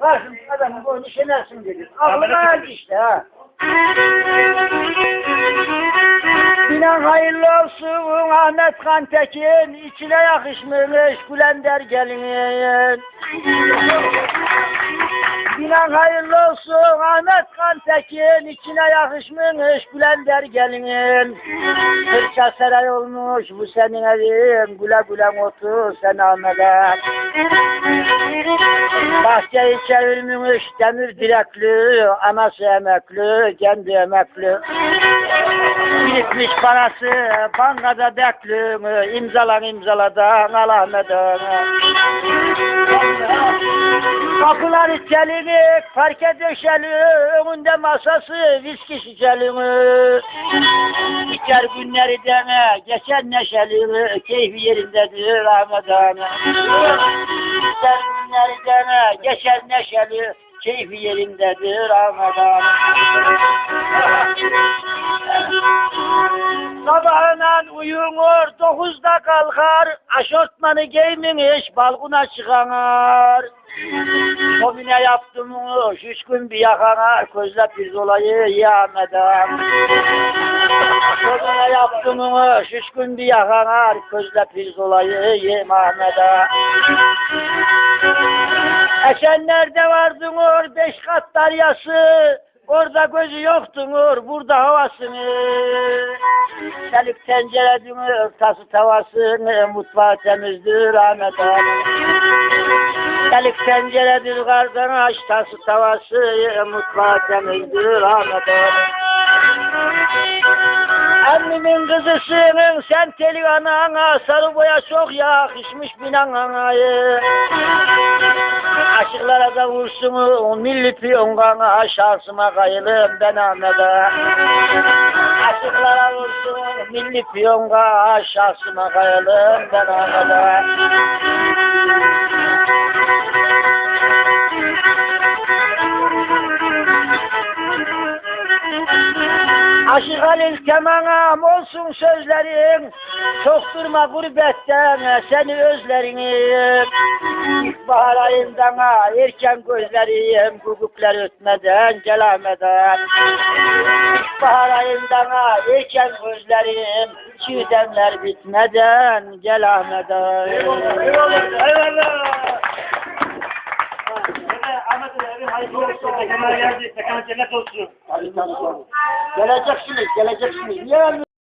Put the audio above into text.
Varsın adamın boynu şenersin dedi. Aklına geldi işte ha. Binan hayırlı olsun Ahmet Kantekin içine yakışmış Gülender gelinin. Binan hayırlı olsun Ahmet Kantekin içine yakışmış Gülender gelinin. Kırça saray olmuş bu senin evin güle güle otur sen Ahmet'e. Bahçeyi çevirmiş demir direkli, anası emekli, kendi emekli. Birikmiş parası bankada bekli, imzalan imzaladan al Ahmet'e. Kapıları çelik, parke döşeli, önünde masası, viski şişeli. İçer günleri dene, geçer neşeli, keyfi yerindedir Ahmet Ağa'nın. İçer günleri dene, geçer neşeli, keyfi yerindedir Ahmet dokuzda kalkar, aşortmanı giymemiş, balkona çıkar. Komine yaptım üç gün bir yakana, közle pirzolayı yiyemeden. Komine yaptım üç gün bir yakana, közle pirzolayı yiyemeden. Esenler'de vardın or beş kat daryası, orada gözü yoktunur, burada havasını. Delik tencere dünür, tası tavasını, mutfağı temizdir Ahmet abi. Delik tenceredir kardeş, tası tavası, mutfağı temizdir Ahmet abi. Annemin kızısının sen teli anana, sarı boya çok yakışmış binan anayı. Aşıklara da vursun milli piyongana, şansıma kayılım ben Ahmet'e. Aşıklara vursun milli piyonga, şansıma kayılım ben Ahmet'e. Aşık kemanam olsun sözlerin Çok durma gurbetten seni özlerini İlkbahar ayından erken gözlerim Guguklar ötmeden gelemeden İlkbahar ayından erken gözlerim Çiğdemler bitmeden gelemeden Eyvallah. Eyvallah. Ahmet'in evi hayırlı olsun. Tekrar cennet olsun. Geleceksiniz, geleceksiniz. Niye